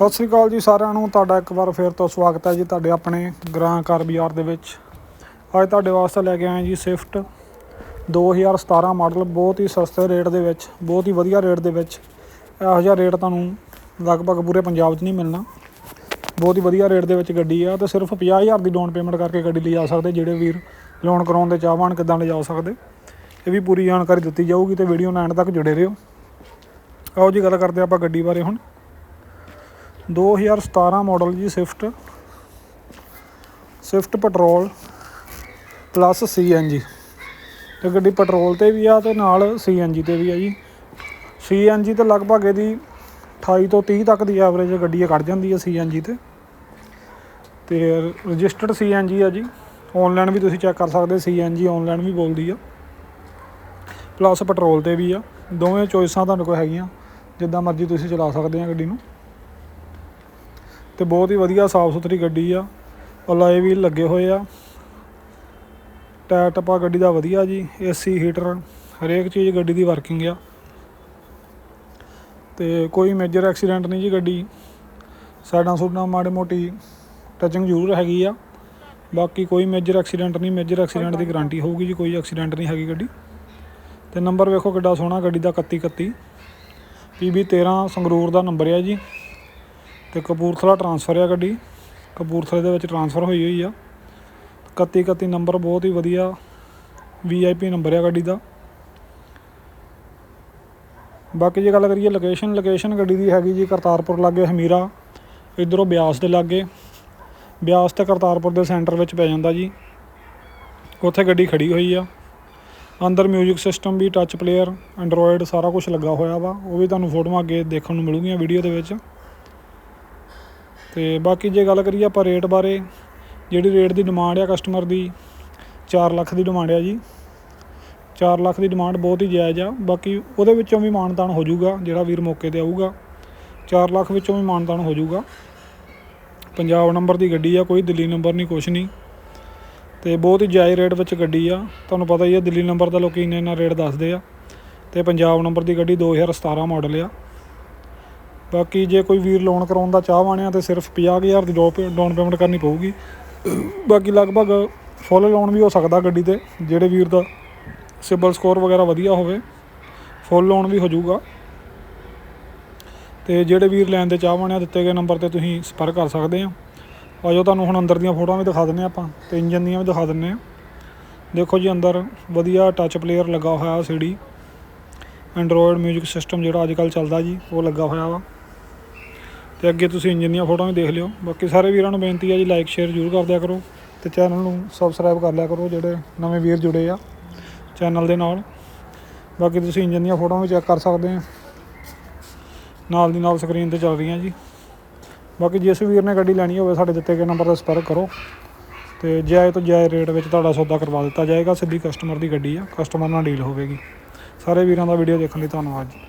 ਸਤਿ ਸ੍ਰੀ ਅਕਾਲ ਜੀ ਸਾਰਿਆਂ ਨੂੰ, ਤੁਹਾਡਾ ਇੱਕ ਵਾਰ ਫੇਰ ਤੋਂ ਸਵਾਗਤ ਹੈ ਜੀ ਤੁਹਾਡੇ ਆਪਣੇ ਗ੍ਰਾਂ ਕਾਰ ਬਾਜ਼ਾਰ ਦੇ ਵਿੱਚ। ਅੱਜ ਤੁਹਾਡੇ ਵਾਸਤੇ ਲੈ ਕੇ ਆਏ ਜੀ ਸਵਿਫਟ 2017 ਮਾਡਲ, ਬਹੁਤ ਹੀ ਸਸਤੇ ਰੇਟ ਦੇ ਵਿੱਚ, ਬਹੁਤ ਹੀ ਵਧੀਆ ਰੇਟ ਦੇ ਵਿੱਚ। ਇਹੋ ਜਿਹਾ ਰੇਟ ਤੁਹਾਨੂੰ ਲਗਭਗ ਪੂਰੇ ਪੰਜਾਬ 'ਚ ਨਹੀਂ ਮਿਲਣਾ। ਬਹੁਤ ਹੀ ਵਧੀਆ ਰੇਟ ਦੇ ਵਿੱਚ ਗੱਡੀ ਆ ਤੇ ਸਿਰਫ 50000 ਦੀ ਡਾਊਨ ਪੇਮੈਂਟ ਕਰਕੇ ਗੱਡੀ ਲਿਜਾ ਸਕਦੇ, ਜਿਹੜੇ ਵੀਰ ਲੋਨ ਕਰਾਉਣ ਦੇ ਚਾਹਵਾਨ ਕਿਦਾਂ ਲਿਜਾ ਸਕਦੇ। ਇਹ ਵੀ ਪੂਰੀ ਜਾਣਕਾਰੀ ਦਿੱਤੀ ਜਾਊਗੀ ਤੇ ਵੀਡੀਓ ਨਾਲ ਐਂਡ ਤੱਕ ਜੁੜੇ ਰਹੋ। ਆਓ ਜੀ ਗੱਲ ਕਰਦੇ ਆਪਾਂ ਗੱਡੀ ਬਾਰੇ ਹੁਣ। 2017 ਮਾਡਲ ਜੀ Swift Swift petrol plus CNG ਤੇ ਗੱਡੀ ਪੈਟਰੋਲ ਤੇ ਵੀ ਆ ਤੇ ਨਾਲ ਸੀਐਨਜੀ ਤੇ ਵੀ ਆ ਜੀ। ਸੀਐਨਜੀ ਤੇ ਲਗਭਗ ਇਹਦੀ 28 ਤੋਂ 30 ਤੱਕ ਦੀ ਐਵਰੇਜ ਗੱਡੀ ਕੱਢ ਜਾਂਦੀ ਹੈ ਸੀਐਨਜੀ ਤੇ। ਤੇ ਰਜਿਸਟਰਡ ਸੀਐਨਜੀ ਆ ਜੀ। ਆਨਲਾਈਨ ਵੀ ਤੁਸੀਂ ਚੈੱਕ ਕਰ ਸਕਦੇ ਸੀਐਨਜੀ ਆਨਲਾਈਨ ਵੀ ਬੋਲਦੀ ਆ। ਪਲੱਸ ਪੈਟਰੋਲ ਤੇ ਵੀ ਆ। ਦੋਵੇਂ ਚੋਇਸਾਂ ਤੁਹਾਨੂੰ ਕੋਲ ਹੈਗੀਆਂ। ਜਿੱਦਾਂ ਮਰਜ਼ੀ ਤੁਸੀਂ ਚਲਾ ਸਕਦੇ ਆ ਗੱਡੀ ਨੂੰ। ਤੇ ਬਹੁਤ ਹੀ ਵਧੀਆ ਸਾਫ਼ ਸੁਥਰੀ ਗੱਡੀ ਆ। ਅਲਾਏ ਵੀ ਲੱਗੇ ਹੋਏ ਆ। ਟਾਇਰ ਟੱਪਾ ਗੱਡੀ ਦਾ ਵਧੀਆ ਜੀ ਏਸੀ ਹੀਟਰ ਹਰੇਕ ਚੀਜ਼ ਗੱਡੀ ਦੀ ਵਰਕਿੰਗ ਆ। ਤੇ ਕੋਈ ਮੇਜਰ ਐਕਸੀਡੈਂਟ ਨਹੀਂ ਜੀ ਗੱਡੀ। ਸਾਈਡਾਂ ਸੁਡਾਂ ਮਾੜੀ ਮੋਟੀ ਟਚਿੰਗ ਜ਼ਰੂਰ ਹੈਗੀ ਆ। ਬਾਕੀ ਕੋਈ ਮੇਜਰ ਐਕਸੀਡੈਂਟ ਨਹੀਂ ਮੇਜਰ ਐਕਸੀਡੈਂਟ ਦੀ ਗਾਰੰਟੀ ਹੋਊਗੀ ਜੀ, ਕੋਈ ਐਕਸੀਡੈਂਟ ਨਹੀਂ ਹੈਗੀ ਗੱਡੀ। ਤੇ ਨੰਬਰ ਵੇਖੋ ਕਿੱਡਾ ਸੋਹਣਾ ਗੱਡੀ ਦਾ 3131 PB 13 ਸੰਗਰੂਰ ਦਾ ਨੰਬਰ ਆ ਜੀ। ਤੇ ਕਪੂਰਥਲਾ ਟਰਾਂਸਫਰ ਆ ਗੱਡੀ। ਕਪੂਰਥਲੇ ਦੇ ਵਿੱਚ ਟਰਾਂਸਫਰ ਹੋਈ ਹੋਈ ਆ। 31 31 ਨੰਬਰ ਬਹੁਤ ਹੀ ਵਧੀਆ ਵੀਆਈਪੀ ਨੰਬਰ ਆ ਗੱਡੀ ਦਾ। ਬਾਕੀ ਜੇ ਗੱਲ ਕਰੀਏ ਲੋਕੇਸ਼ਨ ਲੋਕੇਸ਼ਨ ਗੱਡੀ ਦੀ ਹੈਗੀ ਜੀ ਕਰਤਾਰਪੁਰ ਲਾਗੇ ਹਮੀਰਾ। ਇਧਰੋਂ ਬਿਆਸ ਦੇ ਲਾਗੇ। ਬਿਆਸ ਤੇ ਕਰਤਾਰਪੁਰ ਦੇ ਸੈਂਟਰ ਵਿੱਚ ਪੈ ਜਾਂਦਾ ਜੀ। ਉੱਥੇ ਗੱਡੀ ਖੜੀ ਹੋਈ ਆ। ਅੰਦਰ 뮤직 ਸਿਸਟਮ ਵੀ ਟੱਚ ਪਲੇਅਰ ਐਂਡਰੋਇਡ ਸਾਰਾ ਕੁਝ ਲੱਗਾ ਹੋਇਆ ਵਾ। ਉਹ ਵੀ ਤੁਹਾਨੂੰ ਫੋਟੋਆਂ ਅੱਗੇ ਦੇਖਣ ਨੂੰ ਮਿਲੂਗੀਆਂ ਵੀਡੀਓ ਦੇ ਵਿੱਚ। ਤੇ ਬਾਕੀ ਜੇ ਗੱਲ ਕਰੀਏ ਆਪਾਂ ਰੇਟ ਬਾਰੇ, ਜਿਹੜੀ ਰੇਟ ਦੀ ਡਿਮਾਂਡ ਆ ਕਸਟਮਰ ਦੀ 4 ਲੱਖ ਦੀ ਡਿਮਾਂਡ ਆ ਜੀ। 4 ਲੱਖ ਦੀ ਡਿਮਾਂਡ ਬਹੁਤ ਹੀ ਜਾਇਜ਼ ਆ। ਬਾਕੀ ਉਹਦੇ ਵਿੱਚੋਂ ਵੀ ਮਾਨਤਾਨ ਹੋ ਜਾਊਗਾ, ਜਿਹੜਾ ਵੀਰ ਮੌਕੇ ਤੇ ਆਊਗਾ। 4 ਲੱਖ ਵਿੱਚੋਂ ਵੀ ਮਾਨਤਾਨ ਹੋ ਜਾਊਗਾ। ਪੰਜਾਬ ਨੰਬਰ ਦੀ ਗੱਡੀ ਆ, ਕੋਈ ਦਿੱਲੀ ਨੰਬਰ ਨਹੀਂ ਕੁਛ ਨਹੀਂ ਤੇ ਬਹੁਤ ਹੀ ਜਾਇਜ਼ ਰੇਟ ਵਿੱਚ ਗੱਡੀ ਆ। ਤੁਹਾਨੂੰ ਪਤਾ ਹੀ ਆ, ਦਿੱਲੀ ਨੰਬਰ ਦਾ ਲੋਕੀ ਇੰਨਾ ਇੰਨਾ ਰੇਟ ਦੱਸਦੇ ਆ। ਤੇ ਪੰਜਾਬ ਨੰਬਰ ਦੀ ਗੱਡੀ 2017 ਮਾਡਲ ਆ। ਬਾਕੀ ਜੇ ਕੋਈ ਵੀਰ ਲੋਨ ਕਰਾਉਣ ਦਾ ਚਾਹਵਾਨ ਆ ਤੇ ਸਿਰਫ 50000 ਦੀ ਡਾਊਨ ਪੇਮੈਂਟ ਕਰਨੀ ਪਊਗੀ। ਬਾਕੀ ਲਗਭਗ ਫੁੱਲ ਲੋਨ ਵੀ ਹੋ ਸਕਦਾ ਗੱਡੀ ਤੇ, ਜਿਹੜੇ ਵੀਰ ਦਾ ਸਿਬਲ ਸਕੋਰ ਵਗੈਰਾ ਵਧੀਆ ਹੋਵੇ ਫੁੱਲ ਲੋਨ ਵੀ ਹੋ ਜਾਊਗਾ ਤੇ ਜਿਹੜੇ ਵੀਰ ਲੈਣ ਦੇ ਚਾਹਵਾਨ ਆ, ਦਿੱਤੇ ਗਏ ਨੰਬਰ ਤੇ ਤੁਸੀਂ ਸੰਪਰਕ ਕਰ ਸਕਦੇ ਆ। ਆਜੋ ਤੁਹਾਨੂੰ ਹੁਣ ਅੰਦਰ ਦੀਆਂ ਫੋਟੋਆਂ ਵੀ ਦਿਖਾ ਦਿੰਨੇ ਆਪਾਂ, ਤੇ ਇੰਜਨ ਦੀਆਂ ਵੀ ਦਿਖਾ ਦਿੰਨੇ ਆ। ਦੇਖੋ ਜੀ ਅੰਦਰ ਵਧੀਆ ਟੱਚ ਪਲੇਅਰ ਲੱਗਾ ਹੋਇਆ ਸੀਡੀ ਐਂਡਰੋਇਡ 뮤직 ਸਿਸਟਮ ਜਿਹੜਾ ਅੱਜ ਕੱਲ ਚੱਲਦਾ ਜੀ, ਉਹ ਲੱਗਾ ਹੋਇਆ ਵਾ। ਤੇ ਅੱਗੇ ਤੁਸੀਂ ਇੰਜਨ ਦੀਆਂ ਫੋਟੋਆਂ ਵੀ ਦੇਖ ਲਿਓ। ਬਾਕੀ ਸਾਰੇ ਵੀਰਾਂ ਨੂੰ ਬੇਨਤੀ ਹੈ ਜੀ ਲਾਈਕ ਸ਼ੇਅਰ ਜ਼ਰੂਰ ਕਰ ਦਿਆ ਕਰੋ ਤੇ ਚੈਨਲ ਨੂੰ ਸਬਸਕ੍ਰਾਈਬ ਕਰ ਲਿਆ ਕਰੋ, ਜਿਹੜੇ ਨਵੇਂ ਵੀਰ ਜੁੜੇ ਆ ਚੈਨਲ ਦੇ ਨਾਲ। ਬਾਕੀ ਤੁਸੀਂ ਇੰਜਨ ਦੀਆਂ ਫੋਟੋਆਂ ਵੀ ਚੈੱਕ ਕਰ ਸਕਦੇ ਆ। ਨਾਲ ਦੀ ਨਾਲ ਸਕਰੀਨ ਤੇ ਚੱਲ ਰਹੀਆਂ ਜੀ। ਬਾਕੀ ਜਿਸ ਵੀਰ ਨੇ ਗੱਡੀ ਲੈਣੀ ਹੋਵੇ, ਸਾਡੇ ਦਿੱਤੇ ਗਏ ਨੰਬਰ ਦਾ ਸੰਪਰਕ ਕਰੋ। ਤੇ ਜਾਇਜ਼ ਤੋਂ ਜਾਇਜ਼ ਰੇਟ ਵਿੱਚ ਤੁਹਾਡਾ ਸੌਦਾ ਕਰਵਾ ਦਿੱਤਾ ਜਾਏਗਾ। ਸਿੱਧੀ ਕਸਟਮਰ ਦੀ ਗੱਡੀ ਆ ਕਸਟਮਰ ਨਾਲ ਡੀਲ ਹੋਵੇਗੀ। ਸਾਰੇ ਵੀਰਾਂ ਦਾ ਵੀਡੀਓ ਦੇਖਣ ਲਈ ਧੰਨਵਾਦ ਜੀ।